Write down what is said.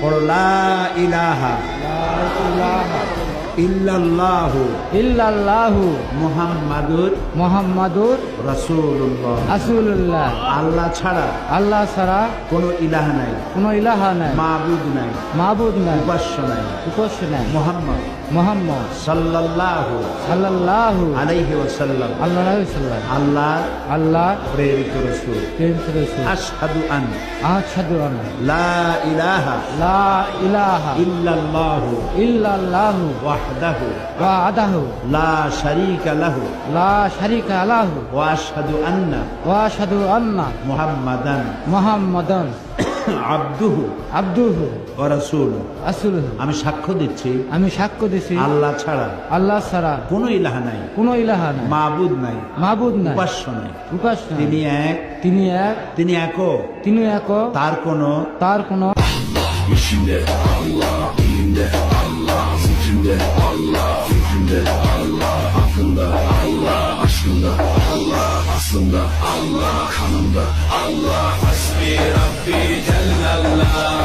পড়ো লা ইলাহা। ইল্লাল্লাহু ইল্লাল্লাহু মুহাম্মাদুর মোহাম্মদুর রাসূলুল্লাহ। রাসূলুল্লাহ। আল্লাহ ছাড়া আল্লাহ ছাড়া কোনো ইলাহ নাই। কোনো ইলাহা নাই। মাবুদ নাই। মাহবুদ নাই। উপাস্য নাই। উপাস্য নাই। মুহাম্মদ। মোহাম্মদ। সাল্লাল্লাহু সাল্লাল্লাহু আলাইহি ওয়াসাল্লাম। আল্লাহ আল্লাহ আল্লাহ প্রেরিত রাসূল। প্রেম রাসূল। আশহাদু আন। আশহাদু আন্না লা ইলাহা লা ইলাহা ইল্লাল্লাহু ইল্লাল্লাহু লা শারীকা লাহু। লা শারিকা লাহু। ওয়া আশহাদু আন্না। ওয়া আশহাদু আন্না। মুহাম্মাদান। মুহাম্মাদান। আবদুহু। আবদুহু। ওয়া রাসূলুহু রাসূলুহু। আমি সাক্ষ্য দিচ্ছি। আমি সাক্ষ্য দিচ্ছি। আল্লাহ ছাড়া আল্লাহ ছাড়া কোনো ইলাহ নাই। কোনো ইলাহা নাই। মাবুদ নাই। মাহবুদ নাই। উপাস্য নাই। উপাস্য তিনি এক। তিনি এক। তিনি একক তিনি এক। তার কোনো তার কোনো İçinde Allah, fikrinde Allah, aklında Allah, aşkında Allah, aslında Allah, kanında Allah. Hasbi Rabbi Cellallah,